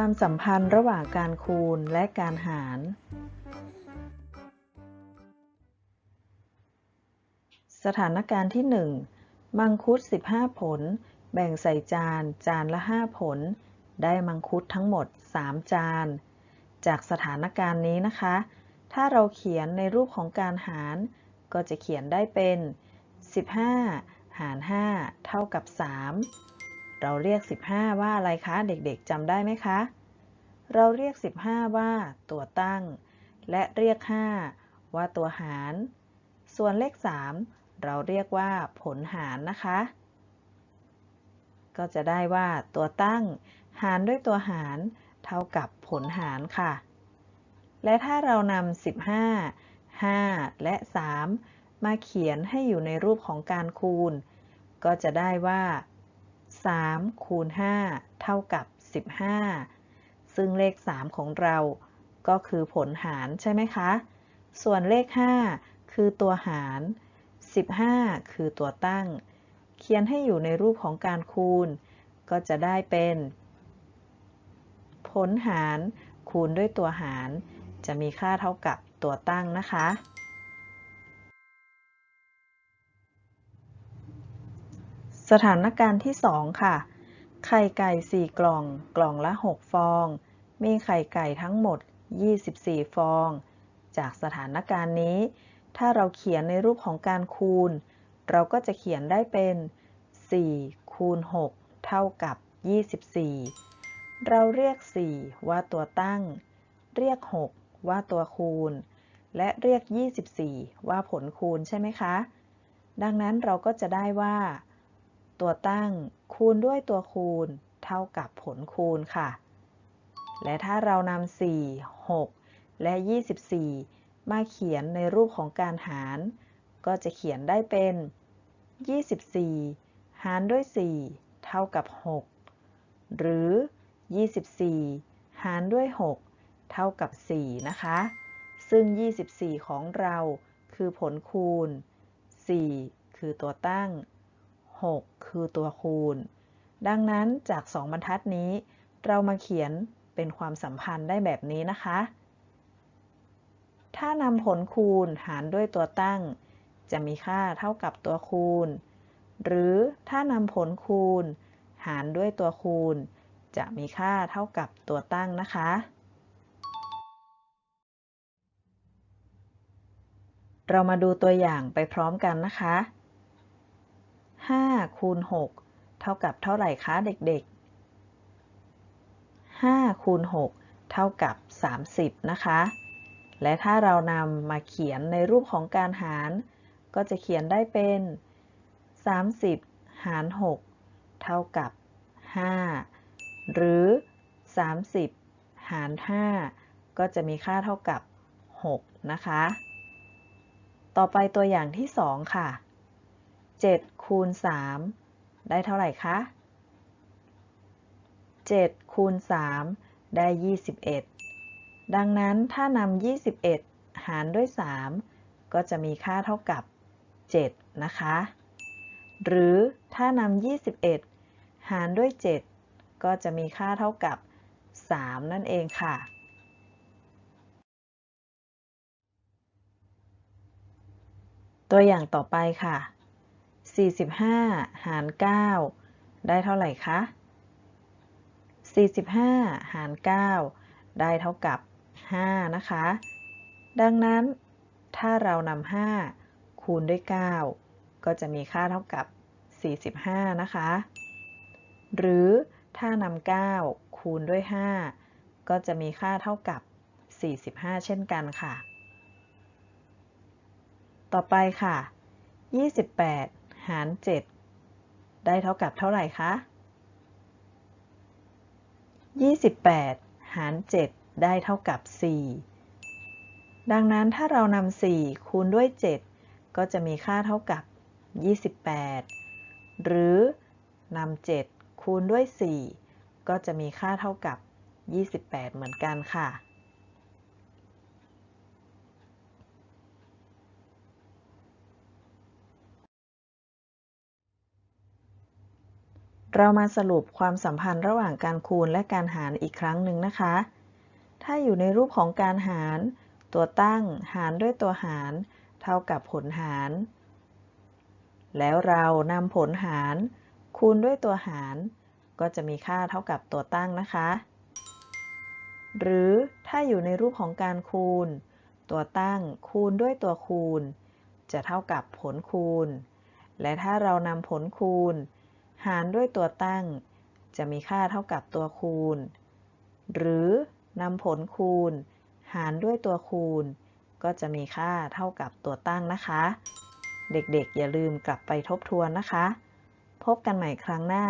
ความสัมพันธ์ระหว่างการคูณและการหาร สถานการณ์ที่ 1 มังคุด 15 ผล แบ่งใส่จาน จานละ 5 ผล ได้มังคุดทั้งหมด 3 จาน จากสถานการณ์นี้นะคะ ถ้าเราเขียนในรูปของการหาร ก็จะเขียนได้เป็น 15 หาร 5 เท่ากับ 3 เราเรียก 15 ว่าอะไรคะ เด็กๆจำได้ไหมคะ เราเรียก 15 ว่าตัวตั้ง และเรียก 5 ว่าตัวหาร ส่วนเลข 3 เราเรียกว่าผลหารนะคะ ก็จะได้ว่าตัวตั้ง หารด้วยตัวหาร เท่ากับผลหารค่ะ และถ้าเรานำ15 5 และ 3 มาเขียนให้อยู่ในรูปของการคูณ ก็จะได้ว่า 3 คูณ 5 เท่ากับ 15 ซึ่งเลข 3 ของเราก็คือผลหารใช่ไหมคะ ส่วนเลข 5 คือตัวหาร 15 คือตัวตั้ง เขียนให้อยู่ในรูปของการคูณ ก็จะได้เป็น ผลหารคูณด้วยตัวหาร จะมีค่าเท่ากับตัวตั้งนะคะ สถานการณ์ที่ 2 ค่ะ ไข่ไก่ 4 กล่อง กล่องละ 6 ฟอง มีไข่ไก่ทั้งหมด 24 ฟอง จากสถานการณ์นี้ ถ้าเราเขียนในรูปของการคูณ เราก็จะเขียนได้เป็น 4 คูณ 6 เท่ากับ 24 เราเรียก 4 ว่าตัวตั้ง เรียก 6 ว่าตัวคูณ และเรียก 24 ว่าผลคูณใช่ไหมคะ ดังนั้นเราก็จะได้ว่า ตัวตั้งคูณด้วยตัวคูณ เท่ากับผลคูณค่ะ และถ้าเรานำ4 6 และ 24 มาเขียนในรูปของการหาร ก็จะเขียนได้เป็น 24 หารด้วย 4 เท่ากับ 6 หรือ 24 หารด้วย 6 เท่ากับ 4 นะคะ ซึ่ง 24 ของเราคือผลคูณ 4 คือตัวตั้ง 6 คือตัวคูณ ดังนั้นจาก 2 บรรทัดนี้ เรามาเขียนเป็นความสัมพันธ์ได้แบบนี้นะคะ ถ้านำผลคูณหารด้วยตัวตั้ง จะมีค่าเท่ากับตัวคูณ หรือถ้านำผลคูณ หารด้วยตัวคูณ จะมีค่าเท่ากับตัวตั้งนะคะเรามาดูตัวอย่างไปพร้อมกันนะคะ 5คูณ6เท่ากับเท่าไหร่คะเด็กๆ5คูณ6เท่ากับ 30 นะคะ และถ้าเรานำมาเขียนในรูปของการหาร ก็จะเขียนได้เป็น 30 หาร 6 เท่ากับ 5 หรือ 30 หาร 5 ก็จะมีค่าเท่ากับ 6 นะคะ ต่อไปตัวอย่างที่ 2 ค่ะ7 คูณ 3 ได้เท่าไหร่คะ 7 คูณ 3 ได้ 21 ดังนั้นถ้านำ21 หารด้วย 3 ก็จะมีค่าเท่ากับ 7 นะคะ หรือถ้านำ21 หารด้วย 7 ก็จะมีค่าเท่ากับ 3 นั่นเองค่ะตัวอย่างต่อไปค่ะ 45 หาร 9 ได้เท่าไหร่คะ 45 หาร 9 ได้เท่ากับ 5 นะคะ ดังนั้นถ้าเรานำ5คูณด้วย 9 ก็จะมีค่าเท่ากับ 45 นะคะ หรือถ้านำ9คูณด้วย 5 ก็จะมีค่าเท่ากับ 45 เช่นกันค่ะ ต่อไปค่ะ 28 หาร 7 ได้เท่ากับเท่าไหร่คะ 28 หาร 7 ได้เท่ากับ 4 ดังนั้นถ้าเรานำ4 คูณด้วย 7 ก็จะมีค่าเท่ากับ 28 หรือนำ7 คูณด้วย 4 ก็จะมีค่าเท่ากับ 28 เหมือนกันค่ะ เรามาสรุปความสัมพันธ์ระหว่างการคูณและการหารอีกครั้งหนึ่งนะคะ ถ้าอยู่ในรูปของการหาร ตัวตั้งหารด้วยตัวหาร เท่ากับผลหาร แล้วเรานำผลหาร คูณด้วยตัวหาร ก็จะมีค่าเท่ากับตัวตั้งนะคะ หรือถ้าอยู่ในรูปของการคูณ ตัวตั้งคูณด้วยตัวคูณ จะเท่ากับผลคูณ และถ้าเรานำผลคูณ หารด้วยตัวตั้ง จะมีค่าเท่ากับตัวคูณ หรือนำผลคูณ หารด้วยตัวคูณ ก็จะมีค่าเท่ากับตัวตั้งนะคะ เด็กๆ อย่าลืมกลับไปทบทวนนะคะ พบกันใหม่ครั้งหน้า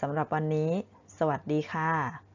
สำหรับวันนี้ สวัสดีค่ะ